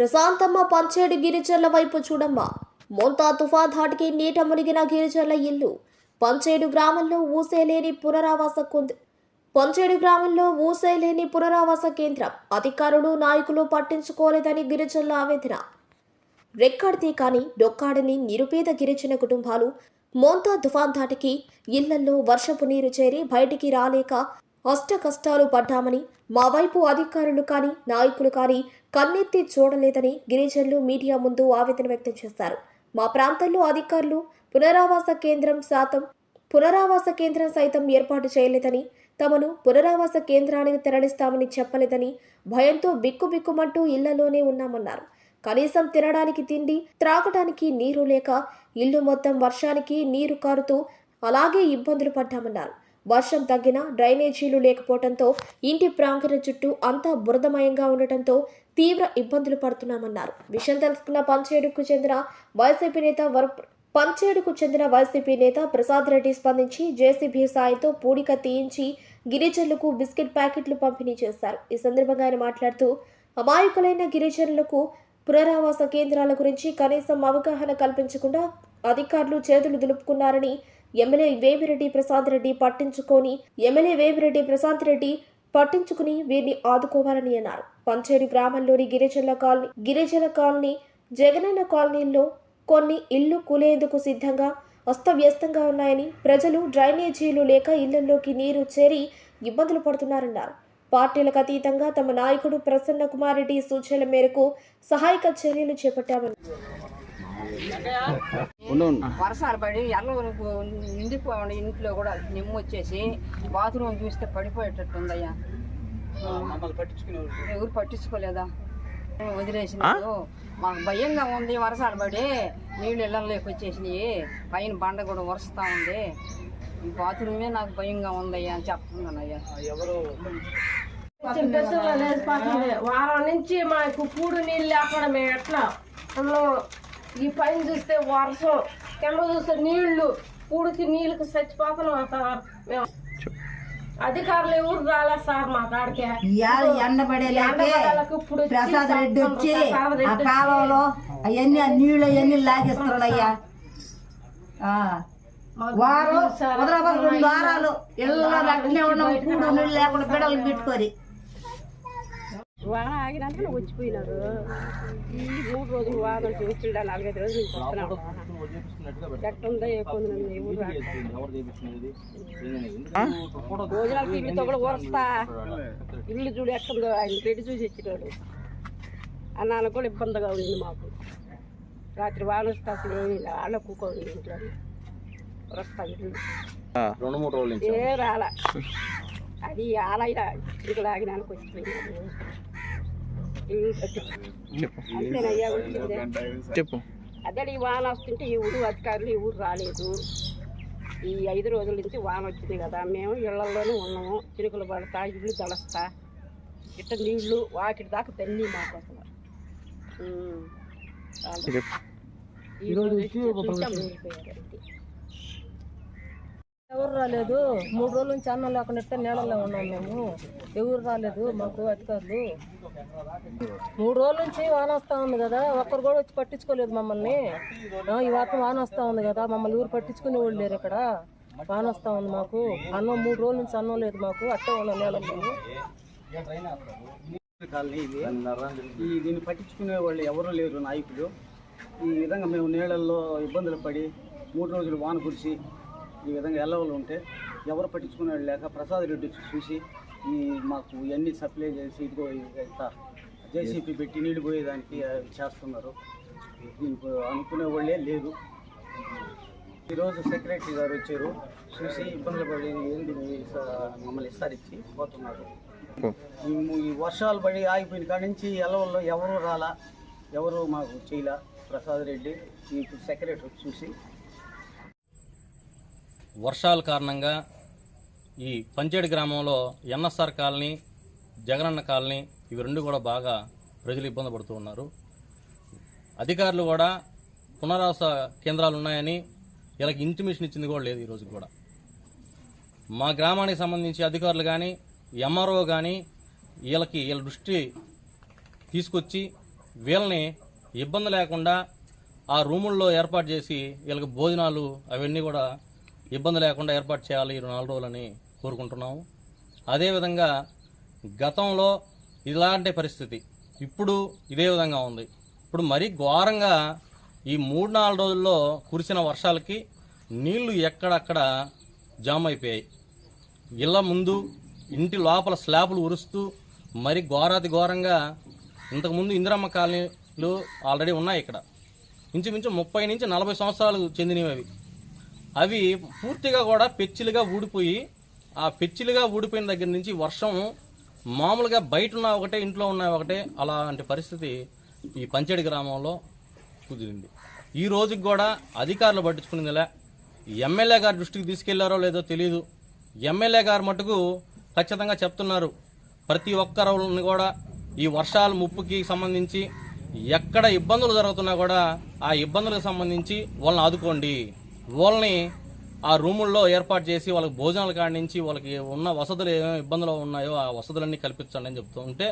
ప్రశాంతమ్మ పంచేడు గిరిజనుల వైపు చూడమ్మ. మోంతా తుఫాన్ ధాటికి నీట మునిగిన గిరిజనుల ఇల్లు. పంచేడు గ్రామంలో ఊసేలేని పునరావాస కొంద పంచేడు గ్రామంలో ఊసేలేని పునరావాస కేంద్రం. అధికారులు నాయకులు పట్టించుకోలేదని గిరిజనుల ఆవేదన. రెక్కడితే కానీ డొక్కాడని నిరుపేద గిరిజన కుటుంబాలు మోంతా తుఫాన్ ధాటికి ఇళ్ళల్లో వర్షపు నీరు చేరి బయటికి రాలేక అష్ట కష్టాలు పడ్డామని మా వైపు అధికారులు కానీ నాయకులు కానీ కన్నెత్తి చూడలేదని గిరిజనులు మీడియా ముందు ఆవేదన వ్యక్తం చేశారు మా ప్రాంతంలో అధికారులు పునరావాస కేంద్రం శాతం పునరావాస కేంద్రం సైతం ఏర్పాటు చేయలేదని తమను పునరావాస కేంద్రానికి తరలిస్తామని చెప్పలేదని భయంతో బిక్కుబిక్కుమంటూ ఇళ్ళలోనే ఉన్నామన్నారు. కనీసం తినడానికి తిండి త్రాగడానికి నీరు లేక ఇల్లు మొత్తం వర్షానికి నీరు కారుతూ అలాగే ఇబ్బందులు పడ్డామన్నారు. వర్షం తగ్గినా డ్రైనేజీలు లేకపోవడంతో ఇంటి ప్రాంగణం చుట్టూ అంతా బురదమయంగా ఉండటంతో తీవ్ర ఇబ్బందులు పడుతున్నామన్నారు. విషయం తెలుసుకున్న పంచేడుకు చెందిన వైసీపీ నేత వర పంచేడుకు చెందిన వైసీపీ నేత ప్రసాద్ రెడ్డి స్పందించి జేసీబీ సాయంతో పూడిక తీయించి గిరిజనులకు బిస్కెట్ ప్యాకెట్లు పంపిణీ చేశారు. ఈ సందర్భంగా ఆయన మాట్లాడుతూ అమాయకులైన గిరిజనులకు పునరావాస కేంద్రాల గురించి కనీసం అవగాహన కల్పించకుండా అధికారులు చేతులు దులుపుకున్నారని ఎమ్మెల్యే వేమిరెడ్డి ప్రసాద్ రెడ్డి పట్టించుకొని ఎమ్మెల్యే వేమిరెడ్డి ప్రశాంత్ రెడ్డి పట్టించుకుని వీరిని ఆదుకోవాలని అన్నారు. పంచేరు గ్రామంలోని గిరిజనుల కాలనీ గిరిజన కాలనీ జగనన్న కాలనీల్లో కొన్ని ఇళ్ళు కూలేందుకు సిద్ధంగా అస్తవ్యస్తంగా ఉన్నాయని ప్రజలు డ్రైనేజీలు లేక ఇళ్ళలోకి నీరు చేరి ఇబ్బందులు పడుతున్నారన్నారు. పార్టీలకు అతీతంగా తమ నాయకుడు ప్రసన్న కుమార్ రెడ్డి సూచనల మేరకు సహాయక చర్యలు చేపట్టామని వర్షాలు పడి ఎర్ర నిండిపోయి ఇంట్లో కూడా నిమ్ము వచ్చేసి బాత్రూమ్ చూస్తే పడిపోయేటట్టు ఉందయ్యా మమ్మల్ని పట్టించుకునేవాళ్ళు. ఎవరు పట్టించుకోలేదా? వదిలేసినారు. మాకు భయంగా ఉంది వర్షాలు పడి నీళ్ళు ఇళ్ళలోకి వచ్చేసినాయి. పైన బండ కూడా వరుస్తా ఉంది. ఈ బాత్రూమే నాకు భయంగా ఉందయ్యా అని ఎవరు? పెద్దగా లేచిపోతుంది వారం నుంచి మాకు కూడు నీళ్ళు లేకుండా మేము ఎట్లా ఈ పైన చూస్తే వర్షం కింద చూస్తే నీళ్ళు కూడికి నీళ్ళకి చచ్చిపోతున్నాం సార్. మేము అధికారులు ఎవరు రాలే సార్ మా కాడికి? ఎండబడేలేకే ఇప్పుడు ప్రసాద్ రెడ్డి వచ్చి ఆ కాలంలో అవన్నీ ఆ నీళ్ళు అవన్నీ లాగేస్తున్నాడయ్యా ఆ. వారం కుదరబోదు రెండు వారాలు ఇళ్ళ అట్నే ఉన్నాం కూడు నీళ్ళు లేకుండా బిడలు పెట్టుకొని. వాన ఆగినాక వచ్చిపోయినారు ఈ మూడు రోజులు వాన వచ్చి వచ్చిండా నాలుగైదు రోజులు నుంచి వస్తున్నాం ఎట్టుందో ఎక్కువ ఊరు ఎవరు చేపించినది? భోజనాలు టీవీతో కూడా ఊరస్తా. ఇల్లు చూడు ఎట్టుందో ఆయన పెట్టి చూసి ఇచ్చినాడు అన్నానికి కూడా ఇబ్బందిగా ఉంది మాకు. రాత్రి వాన వస్తే అసలు. ఆడ కూకోండి ఇంట్లో. ఇల్లు. రెండు మూడు రోజుల నుంచి ఏ రాల. అది ఆలైనా ఇక్కడ ఆగినానికి వచ్చిపోయినాడు ఇల్లు కట్టించు అంతేనయ్యా వచ్చిందే చెప్పు. అదే ఈ వాన వస్తుంటే ఈ ఊరు అధికారులు ఈ ఊరు రాలేదు. ఈ ఐదు రోజుల నుంచి వాన వచ్చింది కదా మేము ఇళ్ళలోనే ఉన్నాము. చిరుకులు పడతా ఇల్లు తలస్తా ఇట్ట నీళ్ళు వాకిటి దాకా తన్ని మాకు అసలు ఉమ్. చాలా. ఈ రోజు వచ్చి చూసాం మునిగిపోయారు అంతే. ఎవరు రాలేదు. మూడు రోజుల నుంచి అన్నం లేకుండా నీళ్ళలో ఉన్నాం మేము. ఎవరు రాలేదు మాకు అధికారులు. మూడు రోజుల నుంచి వాన వస్తా ఉంది కదా. ఒక్కరు కూడా వచ్చి పట్టించుకోలేదు మమ్మల్ని. ఈ వాతం వాన వస్తా ఉంది కదా. మమ్మల్ని ఊరు పట్టించుకునే వాళ్ళు లేరు ఇక్కడ. వాన వస్తా ఉంది మాకు. అన్నం మూడు రోజుల నుంచి అన్నం లేదు మాకు. అట్టే ఉన్నాం నీళ్ళలో కాలనీ ఇది ఈ దీన్ని పట్టించుకునే వాళ్ళు ఎవరు లేరు నాయకులు. ఈ విధంగా మేము నీళ్ళల్లో ఇబ్బందులు పడి మూడు రోజులు వాన కురిసి ఈ విధంగా ఎల్లవలు ఉంటే ఎవరు పట్టించుకునే వాళ్ళు లేక ప్రసాద్ రెడ్డి చూసి ఈ మాకు ఇవన్నీ సప్లై చేసి ఇదిగో ఇంత జేసీపీ పెట్టి నీళ్ళు పోయేదానికి చేస్తున్నారు. దీనికి అనుకునే వాళ్ళే లేదు ఈరోజు సెక్రటరీ గారు వచ్చారు చూసి ఇబ్బందులు పడి ఏంది మమ్మల్ని ఇస్తారిచ్చి పోతున్నారు. ఈ వర్షాలు పడి ఆగిపోయిన కాడ నుంచి ఎలవల్లో ఎవరు రాలా ఎవరు మాకు చేయలా? ప్రసాద్ రెడ్డి ఈ సెక్రటరీ చూసి వర్షాల కారణంగా ఈ పంచేడు గ్రామంలో ఎన్ఎస్ఆర్ కాలనీ జగనన్న కాలనీ ఇవి రెండు కూడా బాగా ప్రజలు ఇబ్బంది పడుతూ ఉన్నారు. అధికారులు కూడా పునరావాస కేంద్రాలు ఉన్నాయని వీళ్ళకి ఇంటిమేషన్ ఇచ్చింది కూడా లేదు ఈరోజు కూడా. మా గ్రామానికి సంబంధించి అధికారులు కానీ ఎంఆర్ఓ కానీ వీళ్ళకి వీళ్ళ దృష్టి తీసుకొచ్చి వీళ్ళని ఇబ్బంది లేకుండా ఆ రూముల్లో ఏర్పాటు చేసి వీళ్ళకి భోజనాలు అవన్నీ కూడా ఇబ్బంది లేకుండా ఏర్పాటు చేయాలి ఈ నాలుగు రోజులని కోరుకుంటున్నాము. అదేవిధంగా గతంలో ఇలాంటి పరిస్థితి ఇప్పుడు ఇదే విధంగా ఉంది. ఇప్పుడు మరీ ఘోరంగా ఈ మూడు నాలుగు రోజుల్లో కురిసిన వర్షాలకి నీళ్ళు ఎక్కడక్కడ జామ్ అయిపోయాయి. ఇళ్ళ ముందు ఇంటి లోపల స్లాబులు ఉరుస్తూ మరి ఘోరాతి ఘోరంగా ఇంతకుముందు ఇందిరమ్మ కాలనీలు ఆల్రెడీ ఉన్నాయి ఇక్కడ. ఇంచుమించు ముప్పై నుంచి నలభై సంవత్సరాలు చెందినవి అవి. అవి పూర్తిగా కూడా పెచ్చిలుగా ఊడిపోయి ఆ పెచ్చిలుగా ఊడిపోయిన దగ్గర నుంచి వర్షం మామూలుగా బయట ఉన్న ఒకటే ఇంట్లో ఉన్న ఒకటే అలాంటి పరిస్థితి ఈ పంచడి గ్రామంలో కుదిరింది. ఈ రోజుకి కూడా అధికారులు పట్టించుకునేదిలే ఎమ్మెల్యే గారి దృష్టికి తీసుకెళ్ళారో లేదో తెలియదు ఎమ్మెల్యే గారు మటుకు ఖచ్చితంగా చెప్తున్నారు. ప్రతి ఒక్కరిని కూడా ఈ వర్షాల ముప్పుకి సంబంధించి ఎక్కడ ఇబ్బందులు జరుగుతున్నా కూడా ఆ ఇబ్బందులకు సంబంధించి వాళ్ళని ఆదుకోండి. వాళ్ళని ఆ రూముల్లో ఏర్పాటు చేసి వాళ్ళకి భోజనాల కాడి నుంచి వాళ్ళకి ఉన్న వసతులు ఏమేమి ఇబ్బందులు ఉన్నాయో ఆ వసతులన్నీ కల్పించండి అని చెప్తూ ఉంటే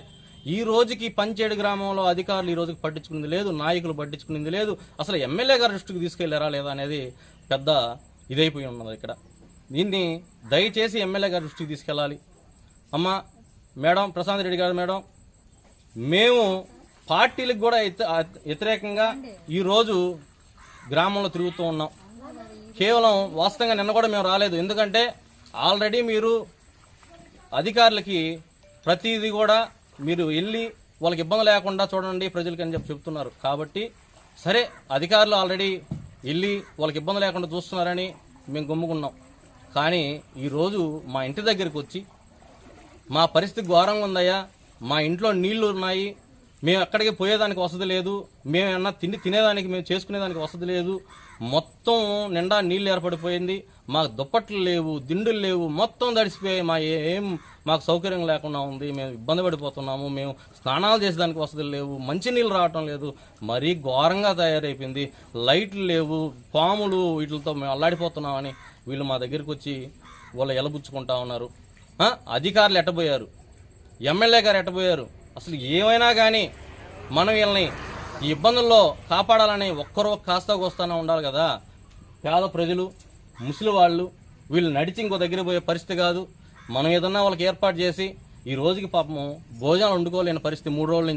ఈ రోజుకి పంచేడు గ్రామంలో అధికారులు ఈ రోజుకి పట్టించుకునేది లేదు నాయకులు పట్టించుకునేది లేదు. అసలు ఎమ్మెల్యే గారి దృష్టికి తీసుకెళ్ళారా లేదా అనేది పెద్ద ఇదైపోయి ఉన్నది ఇక్కడ. దీన్ని దయచేసి ఎమ్మెల్యే గారి దృష్టికి తీసుకెళ్ళాలి. అమ్మ మేడం ప్రశాంత్ రెడ్డి గారు మేడం మేము పార్టీలకు కూడా వ్యతిరేకంగా ఈరోజు గ్రామంలో తిరుగుతూ ఉన్నాం. కేవలం వాస్తవంగా నిన్న కూడా మేము రాలేదు. ఎందుకంటే ఆల్రెడీ మీరు అధికారులకి ప్రతిదీ కూడా మీరు వెళ్ళి వాళ్ళకి ఇబ్బంది లేకుండా చూడండి ప్రజలకి అని చెప్పి చెప్తున్నారు. కాబట్టి సరే అధికారులు ఆల్రెడీ వెళ్ళి వాళ్ళకి ఇబ్బంది లేకుండా చూస్తున్నారని మేము గమ్ముకున్నాం. కానీ ఈరోజు మా ఇంటి దగ్గరికి వచ్చి మా పరిస్థితి ఘోరంగా ఉందయ్యా. మా ఇంట్లో నీళ్ళు ఉన్నాయి. మేము ఎక్కడికి పోయేదానికి వసతి లేదు. మేము తిండి తినేదానికి మేము చేసుకునేదానికి వసతి లేదు. మొత్తం నిండా నీళ్ళు ఏర్పడిపోయింది. మాకు దుప్పట్లు లేవు దిండులు లేవు. మొత్తం తడిసిపోయాయి. మా ఏం మాకు సౌకర్యం లేకుండా ఉంది. మేము ఇబ్బంది పడిపోతున్నాము. మేము స్నానాలు చేసేదానికి వసతులు లేవు. మంచినీళ్ళు రావటం లేదు. మరీ ఘోరంగా తయారైపోయింది. లైట్లు లేవు. పాములు వీటితో మేము అల్లాడిపోతున్నామని వీళ్ళు మా దగ్గరికి వచ్చి వాళ్ళు ఎలబుచ్చుకుంటా ఉన్నారు. అధికారులు ఎట్టబోయారు. ఎమ్మెల్యే గారు ఎట్టబోయారు. అసలు ఏమైనా కానీ మనం వీళ్ళని ఈ ఇబ్బందుల్లో కాపాడాలని ఒక్కరో కాస్త కోస్తానే ఉండాలి కదా. పేద ప్రజలు ముసలి వాళ్ళు వీళ్ళు నడిచి ఇంకో దగ్గర పోయే పరిస్థితి కాదు. మనం ఏదన్నా వాళ్ళకి ఏర్పాటు చేసి ఈ రోజుకి పాపము భోజనాలు వండుకోలేని పరిస్థితి మూడు రోజుల నుంచి